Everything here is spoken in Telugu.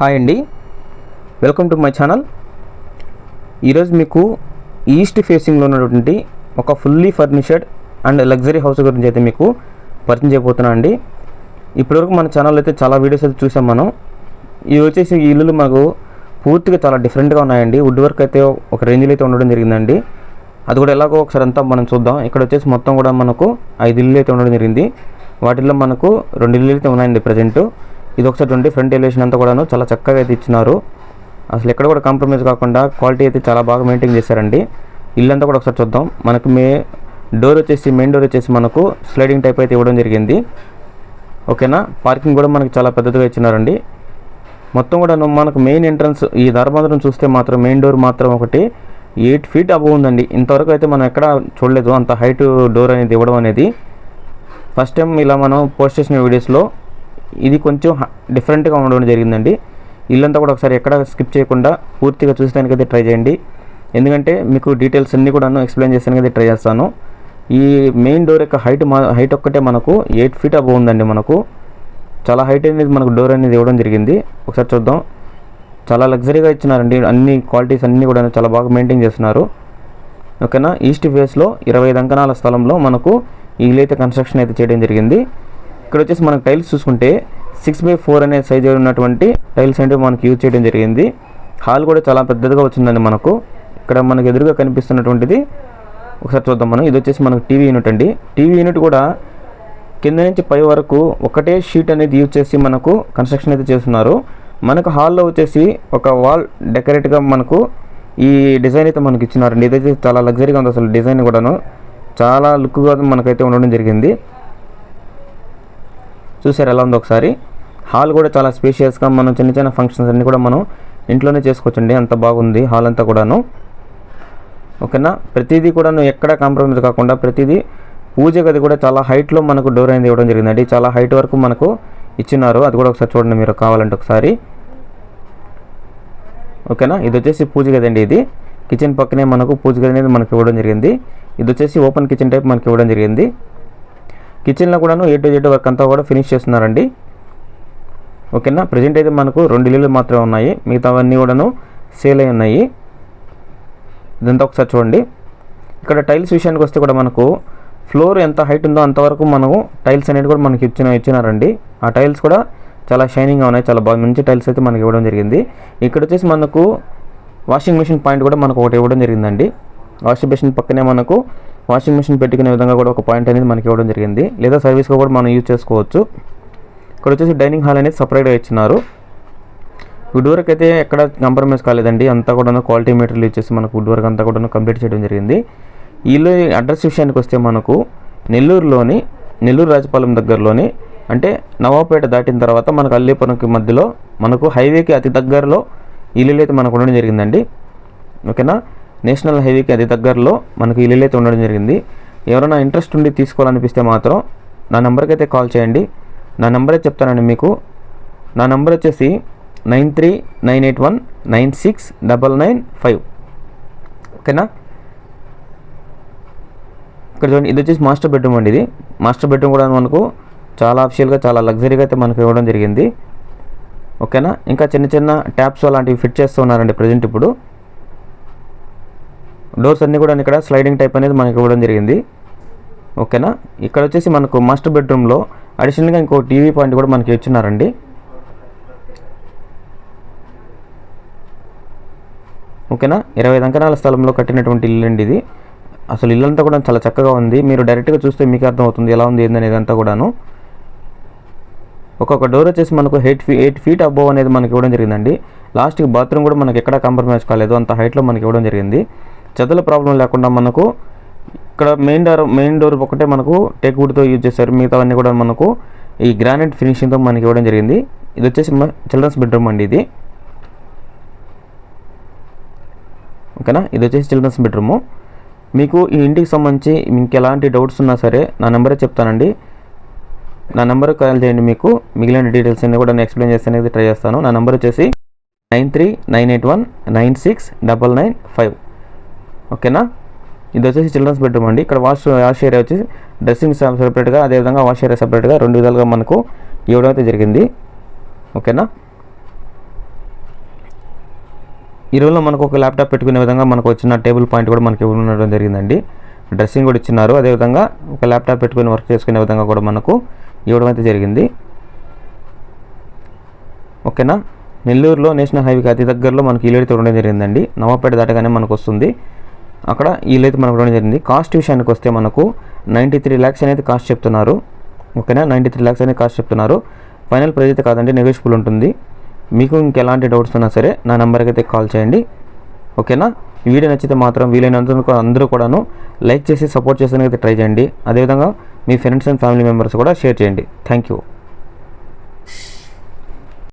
హాయ్ అండి. Welcome to my channel. ఈరోజు మీకు ఈస్ట్ ఫేసింగ్లో ఉన్నటువంటి ఒక fully furnished and luxury house గురించి అయితే మీకు పరిచయం చేయబోతున్నా అండి. ఇప్పటివరకు మన ఛానల్ అయితే చాలా వీడియోస్ అయితే చూసాం మనం. ఇవి వచ్చేసి ఈ ఇల్లులు మాకు పూర్తిగా చాలా డిఫరెంట్గా ఉన్నాయండి. వుడ్ వర్క్ అయితే ఒక రేంజ్లో అయితే ఉండడం జరిగిందండి. అది కూడా ఎలాగో ఒకసారి అంతా మనం చూద్దాం. ఇక్కడ వచ్చేసి మొత్తం కూడా మనకు ఐదు ఇల్లు అయితే ఉండడం జరిగింది. వాటిల్లో మనకు రెండు ఇల్లు అయితే ఉన్నాయండి ప్రజెంటు. ఇది ఒకసారి చూడండి. ఫ్రంట్ ఎలివేషన్ అంతా కూడాను చాలా చక్కగా అయితే ఇచ్చినారు. అసలు ఎక్కడ కూడా కాంప్రమైజ్ కాకుండా క్వాలిటీ అయితే చాలా బాగా మెయింటైన్ చేశారండి. ఇల్లంతా కూడా ఒకసారి చూద్దాం. మనకు మే డోర్ వచ్చేసి మెయిన్ డోర్ వచ్చేసి మనకు స్లైడింగ్ టైప్ అయితే ఇవ్వడం జరిగింది. ఓకేనా? పార్కింగ్ కూడా మనకి చాలా పెద్దదిగా ఇచ్చినారండి. మొత్తం కూడా మనకు మెయిన్ ఎంట్రన్స్ ఈ ధర్మవరం చూస్తే మాత్రం మెయిన్ డోర్ మాత్రం ఒకటి ఎయిట్ ఫీట్ అబవ్ ఉందండి. ఇంతవరకు అయితే మనం ఎక్కడ చూడలేదు. అంత హైట్ డోర్ అనేది ఇవ్వడం అనేది. ఫస్ట్ టైం ఇలా మనం పోస్ట్ చేసిన వీడియోస్లో ఇది కొంచెం డిఫరెంట్గా ఉండడం జరిగిందండి. ఇల్లంతా కూడా ఒకసారి ఎక్కడ స్కిప్ చేయకుండా పూర్తిగా చూసేదానికైతే ట్రై చేయండి. ఎందుకంటే మీకు డీటెయిల్స్ అన్నీ కూడాను ఎక్స్ప్లెయిన్ చేసానికి అయితే ట్రై చేస్తాను. ఈ మెయిన్ డోర్ యొక్క హైట్ మా హైట్ ఒక్కటే మనకు ఎయిట్ ఫీట్ అబ్బో ఉందండి మనకు. చాలా హైట్ అనేది మనకు డోర్ అనేది ఇవ్వడం జరిగింది. ఒకసారి చూద్దాం. చాలా లగ్జరీగా ఇచ్చినారండి. అన్ని క్వాలిటీస్ అన్నీ కూడా చాలా బాగా మెయింటైన్ చేస్తున్నారు. ఓకేనా? ఈస్ట్ ఫేస్లో ఇరవై ఐదు అంకణాల స్థలంలో మనకు ఇల్లు అయితే కన్స్ట్రక్షన్ అయితే చేయడం జరిగింది. ఇక్కడ వచ్చేసి మనం టైల్స్ చూసుకుంటే సిక్స్ బై ఫోర్ అనే సైజ్ ఉన్నటువంటి టైల్స్ అంటే మనకి యూజ్ చేయడం జరిగింది. హాల్ కూడా చాలా పెద్దదిగా వచ్చిందండి మనకు. ఇక్కడ మనకు ఎదురుగా కనిపిస్తున్నటువంటిది. ఒకసారి చూద్దాం మనం. ఇది వచ్చేసి మనకు టీవీ యూనిట్ అండి. టీవీ యూనిట్ కూడా కింద నుంచి పై వరకు ఒకటే షీట్ అనేది యూజ్ చేసి మనకు కన్స్ట్రక్షన్ అయితే చేస్తున్నారు. మనకు హాల్లో వచ్చేసి ఒక వాల్ డెకరేట్గా మనకు ఈ డిజైన్ అయితే మనకి ఇచ్చినారండి. ఇదైతే చాలా లగ్జరీగా ఉంది అసలు డిజైన్ కూడాను. చాలా లుక్గా మనకైతే ఉండడం జరిగింది. చూసారు ఎలా ఉందో ఒకసారి. హాల్ కూడా చాలా స్పేషియస్గా మనం చిన్న చిన్న ఫంక్షన్స్ అన్నీ కూడా మనం ఇంట్లోనే చేసుకోవచ్చండి. అంత బాగుంది హాల్ అంతా కూడాను. ఓకేనా? ప్రతిదీ కూడా ఎక్కడ కాంప్రమైజ్ కాకుండా ప్రతిదీ పూజ గది కూడా చాలా హైట్లో మనకు డోర్ అనేది ఇవ్వడం జరిగిందండి. చాలా హైట్ వరకు మనకు ఇచ్చినారు. అది కూడా ఒకసారి చూడండి మీరు కావాలంటే ఒకసారి. ఓకేనా? ఇది వచ్చేసి పూజ గది అండి ఇది. కిచెన్ పక్కనే మనకు పూజ గది అనేది మనకి ఇవ్వడం జరిగింది. ఇది వచ్చేసి ఓపెన్ కిచెన్ టైప్ మనకి ఇవ్వడం జరిగింది. కిచెన్లో కూడాను ఏ టు జెడ్ వర్క్ అంతా కూడా ఫినిష్ చేస్తున్నారండి. ఓకేనా? ప్రజెంట్ అయితే మనకు రెండు ఇల్లులు మాత్రమే ఉన్నాయి. మిగతావన్నీ కూడాను సేల్ అయి ఉన్నాయి. ఇదంతా ఒకసారి చూడండి. ఇక్కడ టైల్స్ విషయానికి వస్తే కూడా మనకు ఫ్లోర్ ఎంత హైట్ ఉందో అంతవరకు మనము టైల్స్ అనేది కూడా మనకి ఇచ్చిన ఇచ్చినారండి. ఆ టైల్స్ కూడా చాలా షైనింగ్గా ఉన్నాయి. చాలా బాగా మంచి టైల్స్ అయితే మనకి ఇవ్వడం జరిగింది. ఇక్కడ వచ్చేసి మనకు వాషింగ్ మిషన్ పాయింట్ కూడా మనకు ఒకటి ఇవ్వడం జరిగిందండి. వాషింగ్ మిషన్ పక్కనే మనకు వాషింగ్ మిషన్ పెట్టుకునే విధంగా కూడా ఒక పాయింట్ అనేది మనకి ఇవ్వడం జరిగింది. లేదా సర్వీస్గా కూడా మనం యూజ్ చేసుకోవచ్చు. ఇక్కడ వచ్చేసి డైనింగ్ హాల్ అనేది సపరేట్గా ఇచ్చినారు. వుడ్ వర్క్ అయితే ఎక్కడ కాంప్రమైజ్ కాలేదండి. అంతా కూడా క్వాలిటీ మెటీరియల్ ఇచ్చేసి మనకు వుడ్ వర్క్ అంతా కూడా కంప్లీట్ చేయడం జరిగింది. వీళ్ళు అడ్రస్ విషయానికి వస్తే మనకు నెల్లూరులోని నెల్లూరు రాజపాలెం దగ్గరలోని అంటే నవాపేట దాటిన తర్వాత మనకు అల్లేపురంకి మధ్యలో మనకు హైవేకి అతి దగ్గరలో ఇల్లులు ఇల్లు అయితే మనకు ఉండడం జరిగిందండి. ఓకేనా? నేషనల్ హైవేకి అతి దగ్గరలో మనకు ఇల్లు అయితే ఉండడం జరిగింది. ఎవరైనా ఇంట్రెస్ట్ ఉండి తీసుకోవాలనిపిస్తే మాత్రం నా నెంబర్కి అయితే కాల్ చేయండి. నా నెంబరే చెప్తానండి మీకు. నా నెంబర్ వచ్చేసి nine three nine eight one nine six double nine five. ఓకేనా? ఇక్కడ చూడండి ఇది వచ్చేసి మాస్టర్ బెడ్రూమ్ అండి ఇది. మాస్టర్ బెడ్రూమ్ కూడా మనకు చాలా అఫిషియల్గా చాలా లగ్జరీగా అయితే మనకు ఇవ్వడం జరిగింది. ఓకేనా? ఇంకా చిన్న చిన్న ట్యాప్స్ అలాంటివి ఫిట్ చేస్తూ ఉన్నారండి ప్రజెంట్ ఇప్పుడు. డోర్స్ అన్నీ కూడా ఇక్కడ స్లైడింగ్ టైప్ అనేది మనకి ఇవ్వడం జరిగింది. ఓకేనా? ఇక్కడ వచ్చేసి మనకు మాస్టర్ బెడ్రూమ్లో అడిషనల్గా ఇంకో టీవీ పాయింట్ కూడా మనకి ఇచ్చినారండి. ఓకేనా? ఇరవై అంకణాల స్థలంలో కట్టినటువంటి ఇల్లు అండి ఇది. అసలు ఇల్లంతా కూడా చాలా చక్కగా ఉంది. మీరు డైరెక్ట్గా చూస్తే మీకు అర్థమవుతుంది ఎలా ఉంది ఏందనేది అంతా కూడాను. ఒక్కొక్క డోర్ వచ్చేసి మనకు eight fee eight feet above అనేది మనకి ఇవ్వడం జరిగిందండి. లాస్ట్కి బాత్రూమ్ కూడా మనకి ఎక్కడ కాంప్రమైజ్ కాలేదు. అంత హైట్లో మనకి ఇవ్వడం జరిగింది. చెదల ప్రాబ్లం లేకుండా మనకు ఇక్కడ మెయిన్ డోర్ మెయిన్ డోర్ ఒకటే మనకు టేక్ వుడ్తో యూజ్ చేశారు. మిగతావన్నీ కూడా మనకు ఈ గ్రానైట్ ఫినిషింగ్తో మనకి ఇవ్వడం జరిగింది. ఇది వచ్చేసి చిల్డ్రన్స్ బెడ్రూమ్ అండి ఇది. ఓకేనా? ఇది వచ్చేసి చిల్డ్రన్స్ బెడ్రూము మీకు ఈ ఇంటికి సంబంధించి మీకు ఎలాంటి డౌట్స్ ఉన్నా సరే నా నెంబరే చెప్తానండి. నా నెంబర్ కాల్ చేయండి మీకు. మిగిలిన డీటెయిల్స్ అన్ని కూడా నేను ఎక్స్ప్లెయిన్ చేస్తానికి ట్రై చేస్తాను. నా నెంబర్ వచ్చేసి nine three nine eight one nine six double nine five. ఓకేనా? ఇది వచ్చేసి చిల్డ్రన్స్ బెడ్రూమ్ అండి. ఇక్కడ వాష్ వాష్ ఏరియా వచ్చేసి డ్రెస్సింగ్ సెపరేట్గా అదేవిధంగా వాష్ ఏరియా సెపరేట్గా రెండు విధాలుగా మనకు ఇవ్వడం అయితే జరిగింది. ఓకేనా? ఈ రోజులో మనకు ఒక ల్యాప్టాప్ పెట్టుకునే విధంగా మనకు వచ్చిన టేబుల్ పాయింట్ కూడా మనకి ఉండడం జరిగిందండి. డ్రెస్సింగ్ కూడా ఇచ్చినారు. అదేవిధంగా ఒక ల్యాప్టాప్ పెట్టుకుని వర్క్ చేసుకునే విధంగా కూడా మనకు ఇవ్వడం అయితే జరిగింది. ఓకేనా? నెల్లూరులో నేషనల్ హైవేకి అతి దగ్గరలో మనకి ఇల్లు అయితే ఉండడం జరిగిందండి. నవాపేట దాటగానే మనకు వస్తుంది. అక్కడ ఇల్లు అయితే మనకు ఉండడం జరిగింది. కాస్ట్ విషయానికి వస్తే మనకు నైంటీ త్రీ ల్యాక్స్ అనేది కాస్ట్ చెప్తున్నారు. ఓకేనా? నైంటీ త్రీ ల్యాక్స్ అనేది కాస్ట్ చెప్తున్నారు. ఫైనల్ ప్రైజ్ అయితే కాదండి నెగోషియబుల్ ఉంటుంది. మీకు ఇంకెలాంటి డౌట్స్ ఉన్నా సరే నా నెంబర్కి అయితే కాల్ చేయండి. ఓకేనా? వీడియో నచ్చితే మాత్రం వీలైనంత అందరూ కూడాను లైక్ చేసి సపోర్ట్ చేసేందుకు ట్రై చేయండి. అదేవిధంగా మీ ఫ్రెండ్స్ అండ్ ఫ్యామిలీ మెంబర్స్ కూడా షేర్ చేయండి. Thank you